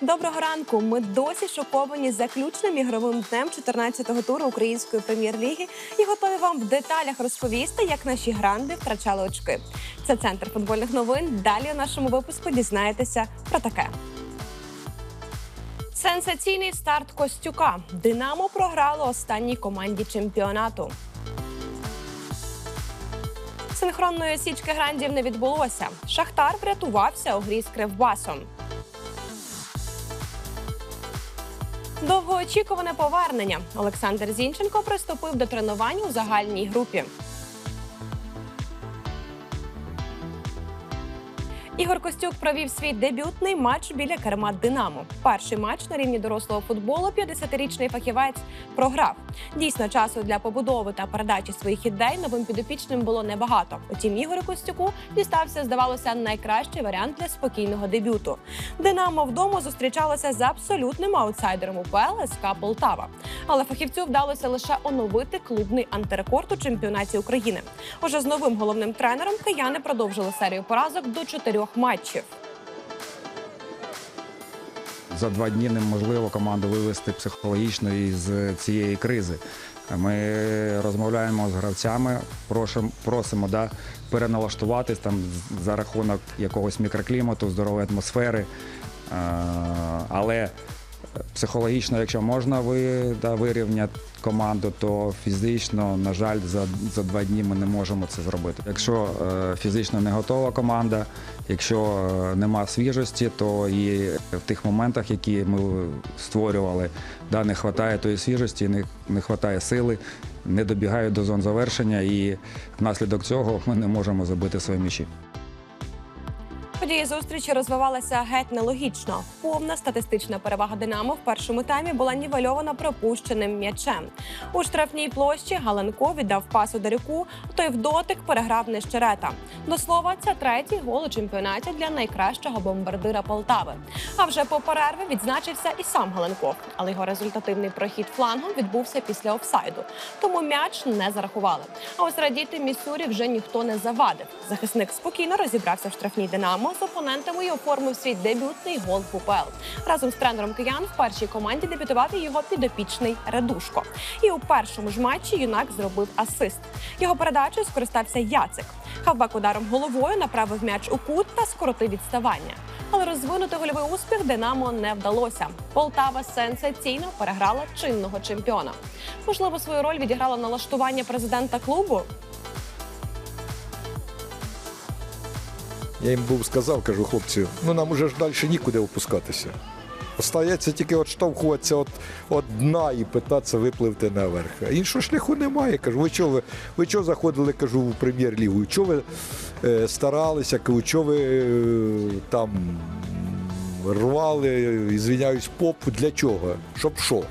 Доброго ранку. Ми досі шоковані заключним ігровим днем 14-го туру української прем'єр-ліги і готові вам в деталях розповісти, як наші гранди втрачали очки. Це центр футбольних новин. Далі у нашому випуску дізнаєтеся про таке. Сенсаційний старт Костюка. Динамо програло останній команді чемпіонату. Синхронної січки грандів не відбулося. Шахтар врятувався у грі з Кривбасом. Довгоочікуване повернення. Олександр Зінченко приступив до тренувань у загальній групі. Ігор Костюк провів свій дебютний матч біля керма Динамо. Перший матч на рівні дорослого футболу 50-річний фахівець програв. Дійсно, часу для побудови та передачі своїх ідей новим підопічним було небагато. Утім, Ігорю Костюку дістався, здавалося, найкращий варіант для спокійного дебюту. Динамо вдома зустрічалося з абсолютним аутсайдером УПЛ СК Полтава. Але фахівцю вдалося лише оновити клубний антирекорд у чемпіонаті України. Уже з новим головним тренером кияни продовжили серію поразок до чотирьох матчів. за два дні неможливо команду вивести психологічно із цієї кризи. Ми розмовляємо з гравцями, просимо, просимо да, переналаштуватись там за рахунок якогось мікроклімату, здорової атмосфери. Е, Але психологічно, якщо можна ви, да, вирівняти команду, то фізично, на жаль, за, за два дні ми не можемо це зробити. Якщо е, фізично не готова команда, якщо е, нема свіжості, то і в тих моментах, які ми створювали, да, не вистачає тої свіжості, не, не вистачає сили, не добігають до зон завершення, і внаслідок цього ми не можемо забити свої м'ячі. Події зустрічі розвивалися геть нелогічно. Повна статистична перевага Динамо в першому таймі була нівельована пропущеним м'ячем. У штрафній площі Галенко віддав пас Ударюку, той в дотик переграв нещерета. До слова, це третій гол у чемпіонаті для найкращого бомбардира Полтави. А вже по перерві відзначився і сам Галенко, але його результативний прохід флангом відбувся після офсайду. Тому м'яч не зарахували. А ось радіти Міссурі вже ніхто не завадив. Захисник спокійно розібрався в штрафній Динамо з опонентами і оформив свій дебютний гол в УПЛ. Разом з тренером киян в першій команді дебютував і його підопічний Редушко. І у першому ж матчі юнак зробив асист. Його передачею скористався Яцик. Хавбак ударом головою направив м'яч у кут та скоротив відставання. Але розвинути гольовий успіх Динамо не вдалося. Полтава сенсаційно переграла чинного чемпіона. Можливо, свою роль відіграло налаштування президента клубу. Я їм був сказав, кажу, хлопці, ну нам уже ж далі нікуди опускатися. Остається тільки відштовхуватися від, від дна і питатися випливти наверх. Іншого шляху немає. Кажу, ви чого ви, ви чого заходили, кажу, в прем'єр-лігу? Чого ви е, старалися, кажу, чого ви е, там рвали, ізвиняюсь, попу, для чого? Щоб що?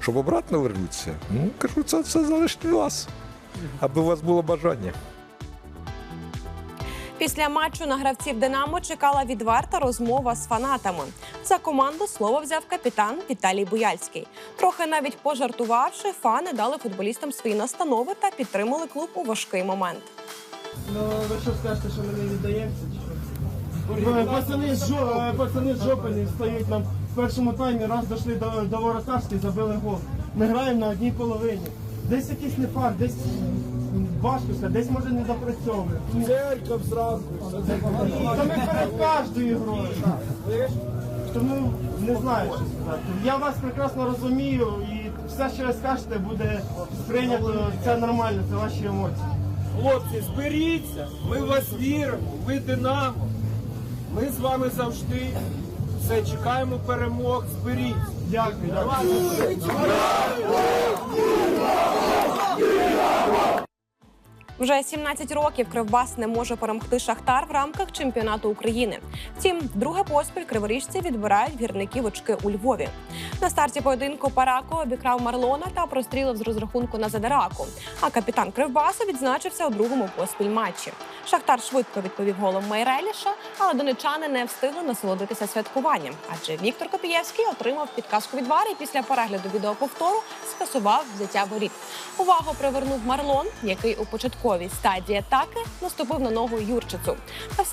Щоб обратно вернутися? Ну, кажу, це все залежить від вас, аби у вас було бажання. Після матчу на гравців Динамо чекала відверта розмова з фанатами. За команду слово взяв капітан Віталій Буяльський. Трохи навіть пожартувавши, фани дали футболістам свої настанови та підтримали клуб у важкий момент. Ну, ви що скажете, що ми не віддаємося? Пацани з, жо, е, пацани з жопи не нам в першому таймі, раз дійшли до, до воротарської, забили гол. Ми граємо на одній половині. Десь якийсь не нефакт, десь важко сказати, десь може не допрацьовує. Церква зранку. Та ми перед кожною грою. Тому не знаю, що сказати. Я вас прекрасно розумію і все, що ви скажете, буде сприйнято. Це нормально, це ваші емоції. Хлопці, зберіться, ми в вас віримо, ви Динамо. Ми з вами завжди все чекаємо перемог, зберіться. Дякую. дякую. Вже 17 років Кривбас не може перемогти Шахтар в рамках чемпіонату України. Втім, друге поспіль криворіжці відбирають гірників очки у Львові. На старті поєдинку Парако обікрав Марлона та прострілив з розрахунку на Задераку. А капітан Кривбасу відзначився у другому поспіль матчі. Шахтар швидко відповів голом Майреліша, але донечани не встигли насолодитися святкуванням. Адже Віктор Копієвський отримав підказку від Вари і після перегляду відеоповтору скасував взяття воріт. Увагу привернув Марлон, який у початковій початковій стадії атаки наступив на ногу Юрчицу. Та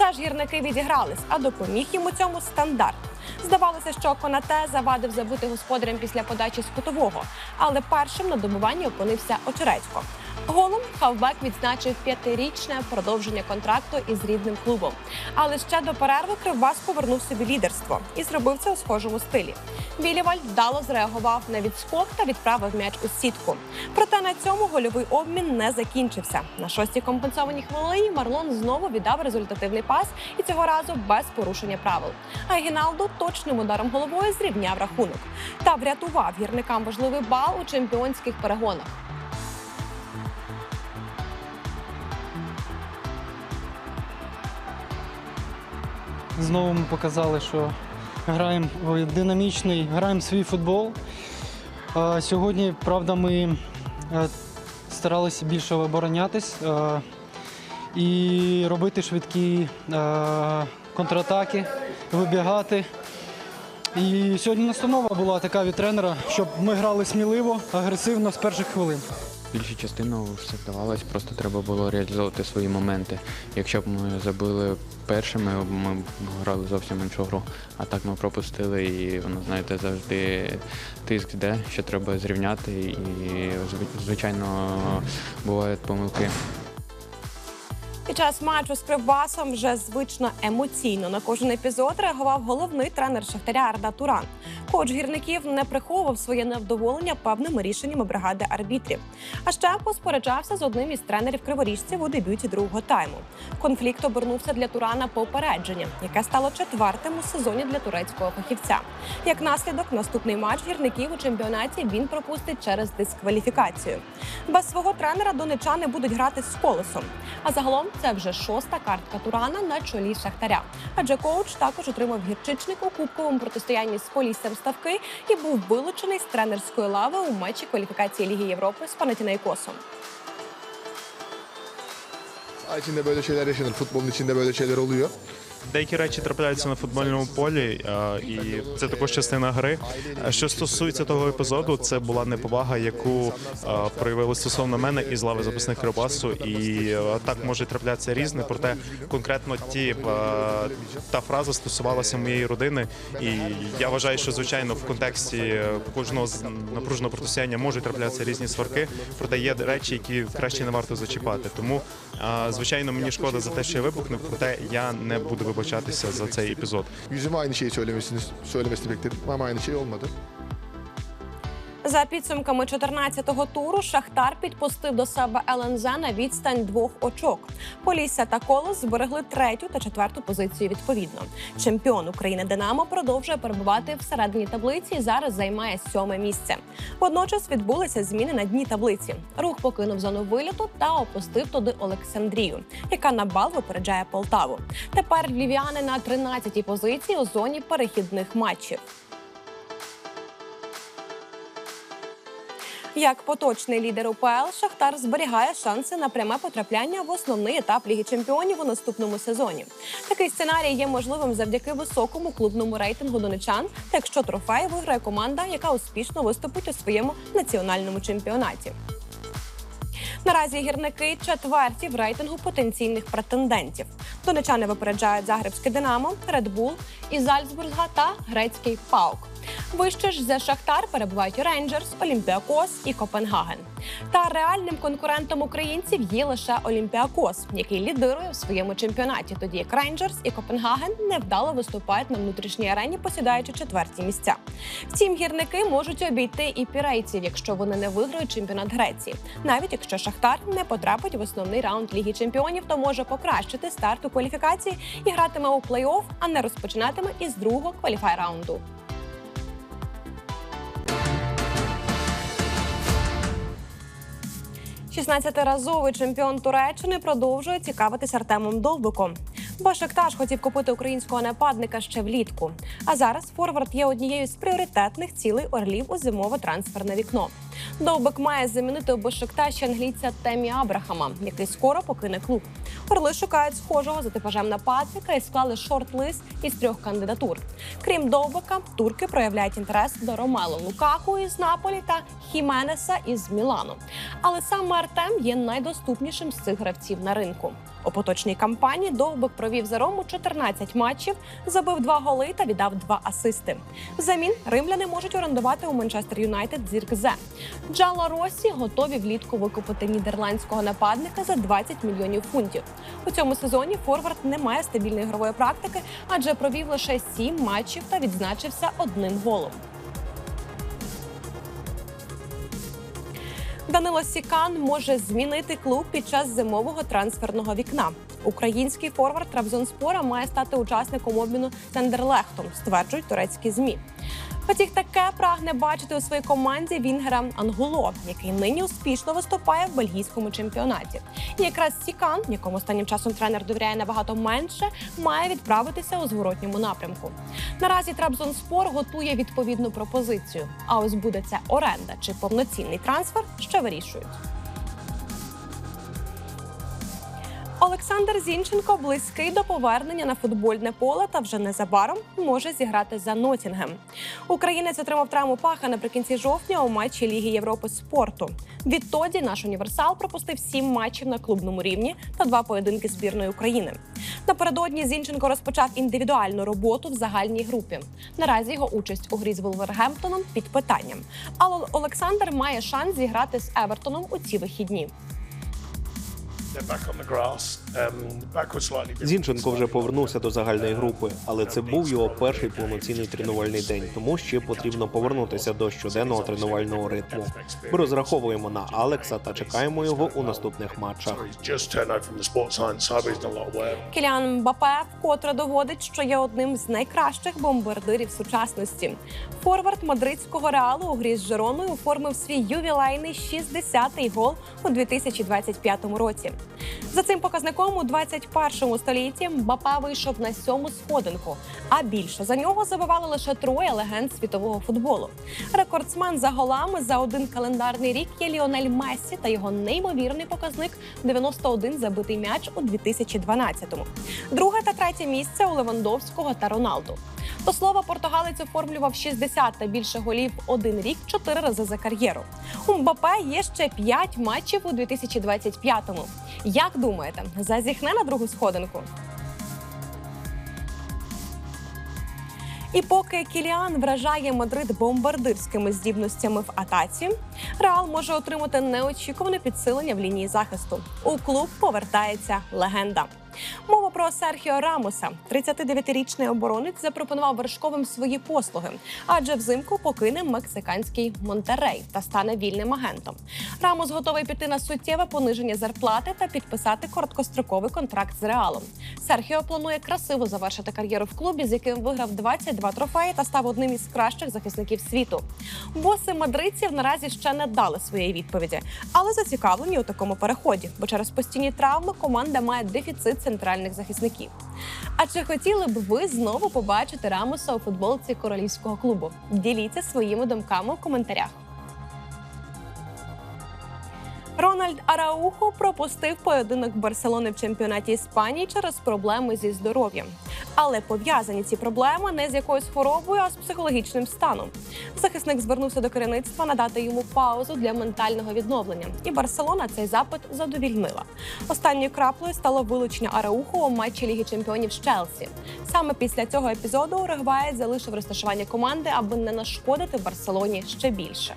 відігрались, а допоміг їм у цьому стандарт. Здавалося, що Конате завадив забути господарям після подачі з кутового, але першим на добуванні опинився Очередько. Голом хавбек відзначив п'ятирічне продовження контракту із рідним клубом. Але ще до перерви Кривбас повернув собі лідерство і зробив це у схожому стилі. Білівальд вдало зреагував на відскок та відправив м'яч у сітку. Проте на цьому гольовий обмін не закінчився. На шостій компенсованій хвилині Марлон знову віддав результативний пас і цього разу без порушення правил. А Гіналду точним ударом головою зрівняв рахунок та врятував гірникам важливий бал у чемпіонських перегонах. Знову ми показали, що граємо динамічний, граємо свій футбол. Сьогодні, правда, ми е, старалися більше оборонятись е, і робити швидкі е, контратаки, вибігати. І сьогодні настанова була така від тренера, щоб ми грали сміливо, агресивно з перших хвилин. Більшу частину все вдавалось, просто треба було реалізовувати свої моменти. Якщо б ми забили першими, ми б грали зовсім іншу гру. А так ми пропустили, і воно, знаєте, завжди тиск йде, що треба зрівняти. І, звичайно, бувають помилки. Під час матчу з Кривбасом вже звично емоційно на кожен епізод реагував головний тренер Шахтаря Арда Туран. Коч гірників не приховував своє невдоволення певними рішеннями бригади арбітрів. А ще поспереджався з одним із тренерів криворіжців у дебюті другого тайму. Конфлікт обернувся для Турана попередженням, яке стало четвертим у сезоні для турецького фахівця. Як наслідок, наступний матч гірників у чемпіонаті він пропустить через дискваліфікацію. Без свого тренера донечани будуть грати з колесом. А загалом це вже шоста картка Турана на чолі Шахтаря. Адже коуч також отримав гірчичник у кубковому протистоянні з Поліссям Ставки і був вилучений з тренерської лави у матчі кваліфікації Ліги Європи з Панатінайкосом. Saha içinde böyle şeyler yaşanır. Futbolun içinde böyle şeyler. Деякі речі трапляються на футбольному полі, е, і це також частина гри. Що стосується того епізоду, це була неповага, яку е, проявили стосовно мене із лави запасних Кривбасу. І е, так може траплятися різне. Проте конкретно ті та фраза стосувалася моєї родини. І я вважаю, що звичайно в контексті кожного напруженого протистояння можуть траплятися різні сварки. Проте є речі, які краще не варто зачіпати. Тому звичайно мені шкода за те, що я вибухнув, проте я не буду вибачатися за цей епізод. Yüzüme aynı şeyi söylemesini söylemesini bekledim ama aynı şey olmadı. За підсумками 14-го туру Шахтар підпустив до себе ЛНЗ на відстань двох очок. Полісся та Колос зберегли третю та четверту позицію відповідно. Чемпіон України Динамо продовжує перебувати всередині таблиці і зараз займає сьоме місце. Водночас відбулися зміни на дні таблиці. Рух покинув зону виліту та опустив туди Олександрію, яка на бал випереджає Полтаву. Тепер львів'яни на 13-й позиції у зоні перехідних матчів. Як поточний лідер УПЛ, Шахтар зберігає шанси на пряме потрапляння в основний етап Ліги Чемпіонів у наступному сезоні. Такий сценарій є можливим завдяки високому клубному рейтингу донечан, та якщо трофей виграє команда, яка успішно виступить у своєму національному чемпіонаті. Наразі гірники четверті в рейтингу потенційних претендентів. Донечани випереджають Загребське Динамо, Редбул із Зальцбурга та грецький Паук. Вище ж за Шахтар перебувають Рейнджерс, Олімпіакос і Копенгаген. Та реальним конкурентом українців є лише Олімпіакос, який лідирує в своєму чемпіонаті, тоді як Рейнджерс і Копенгаген невдало виступають на внутрішній арені, посідаючи четверті місця. Втім, гірники можуть обійти і пірейців, якщо вони не виграють чемпіонат Греції. Навіть якщо Шахтар не потрапить в основний раунд Ліги Чемпіонів, то може покращити старт у кваліфікації і гратиме у плей-офф, а не розпочинатиме із другого кваліфай раунду. Шістнадцятиразовий чемпіон Туреччини продовжує цікавитись Артемом Довбиком. Бо Шахтар хотів купити українського нападника ще влітку. А зараз форвард є однією з пріоритетних цілей орлів у зимове трансферне вікно. Довбик має замінити у Бешикташі англійця Темі Абрахама, який скоро покине клуб. Орли шукають схожого за типажем нападника і склали шорт-лист із трьох кандидатур. Крім Довбика, турки проявляють інтерес до Ромело Лукаку із Наполі та Хіменеса із Мілану. Але саме Артем є найдоступнішим з цих гравців на ринку. У поточній кампанії Довбик провів за Рому 14 матчів, забив два голи та віддав два асисти. Взамін римляни можуть орендувати у Манчестер Юнайтед Зіркзе. Джало Росі готові влітку викупити нідерландського нападника за 20 мільйонів фунтів. У цьому сезоні Форвард не має стабільної ігрової практики, адже провів лише 7 матчів та відзначився одним голом. Данило Сікан може змінити клуб під час зимового трансферного вікна. Український форвард Трабзонспора має стати учасником обміну з Андерлехтом, стверджують турецькі змі. Втіх, таке прагне бачити у своїй команді Вінгера Ангуло, який нині успішно виступає в бельгійському чемпіонаті. І якраз Сікан, якому останнім часом тренер довіряє набагато менше, має відправитися у зворотньому напрямку. Наразі Трабзонспор готує відповідну пропозицію. А ось буде це оренда чи повноцінний трансфер, ще вирішують. Олександр Зінченко близький до повернення на футбольне поле та вже незабаром може зіграти за Нотінгем. Українець отримав травму паха наприкінці жовтня у матчі Ліги Європи спорту. Відтоді наш універсал пропустив сім матчів на клубному рівні та два поєдинки збірної України. Напередодні Зінченко розпочав індивідуальну роботу в загальній групі. Наразі його участь у грі з Вулвергемптоном під питанням. Але Олександр має шанс зіграти з Евертоном у ці вихідні. They're back on the grass. Зінченко вже повернувся до загальної групи, але це був його перший повноцінний тренувальний день, тому ще потрібно повернутися до щоденного тренувального ритму. Ми розраховуємо на Алекса та чекаємо його у наступних матчах. Кіліан Мбапе вкотре доводить, що є одним з найкращих бомбардирів сучасності. Форвард мадридського реалу у грі з Жероною оформив свій ювілейний 60-й гол у 2025 році. За цим показником у 21 столітті Мбапе вийшов на сьому сходинку, а більше за нього забивали лише троє легенд світового футболу. Рекордсмен за голами за один календарний рік є Ліонель Мессі та його неймовірний показник 91 забитий м'яч у 2012-му. Друге та третє місце у Левандовського та Роналду. До слова, португалець оформлював 60 та більше голів один рік чотири рази за кар'єру. У Мбапе є ще 5 матчів у 2025-му. Як думаєте, зазіхне на другу сходинку? І поки Кіліан вражає Мадрид бомбардирськими здібностями в атаці, Реал може отримати неочікуване підсилення в лінії захисту. У клуб повертається легенда. Мова про Серхіо Рамоса. 39-річний оборонець запропонував вершковим свої послуги, адже взимку покине мексиканський Монтерей та стане вільним агентом. Рамос готовий піти на суттєве пониження зарплати та підписати короткостроковий контракт з Реалом. Серхіо планує красиво завершити кар'єру в клубі, з яким виграв 22 трофеї та став одним із кращих захисників світу. Боси мадридців наразі ще не дали своєї відповіді, але зацікавлені у такому переході, бо через постійні травми команда має дефіцит центральних захисників. А чи хотіли б ви знову побачити Рамоса у футболці королівського клубу? Діліться своїми думками в коментарях. Рональд Араухо пропустив поєдинок Барселони в чемпіонаті Іспанії через проблеми зі здоров'ям. Але пов'язані ці проблеми не з якоюсь хворобою, а з психологічним станом. Захисник звернувся до керівництва надати йому паузу для ментального відновлення, і Барселона цей запит задовільнила. Останньою краплею стало вилучення Араухо у матчі Ліги Чемпіонів з Челсі. Саме після цього епізоду Уругваєць залишив розташування команди, аби не нашкодити Барселоні ще більше.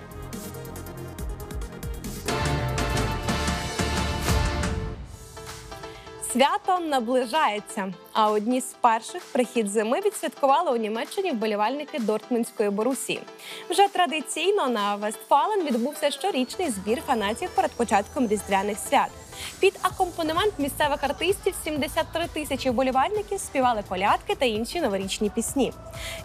Свято наближається. А одні з перших прихід зими відсвяткували у Німеччині вболівальники Дортмундської Борусі. Вже традиційно на Вестфален відбувся щорічний збір фанатів перед початком різдвяних свят. Під акомпанемент місцевих артистів 73 тисячі вболівальників співали колядки та інші новорічні пісні.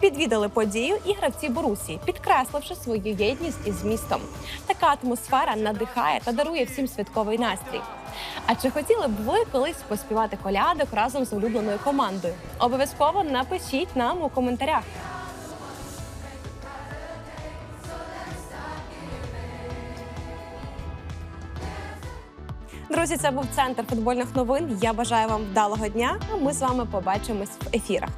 Відвідали подію і гравці Борусі, підкресливши свою єдність із містом. Така атмосфера надихає та дарує всім святковий настрій. А чи хотіли б ви колись поспівати колядок разом з улюбленою командою? Обов'язково напишіть нам у коментарях. Друзі, це був центр футбольних новин. Я бажаю вам вдалого дня. А ми з вами побачимось в ефірах.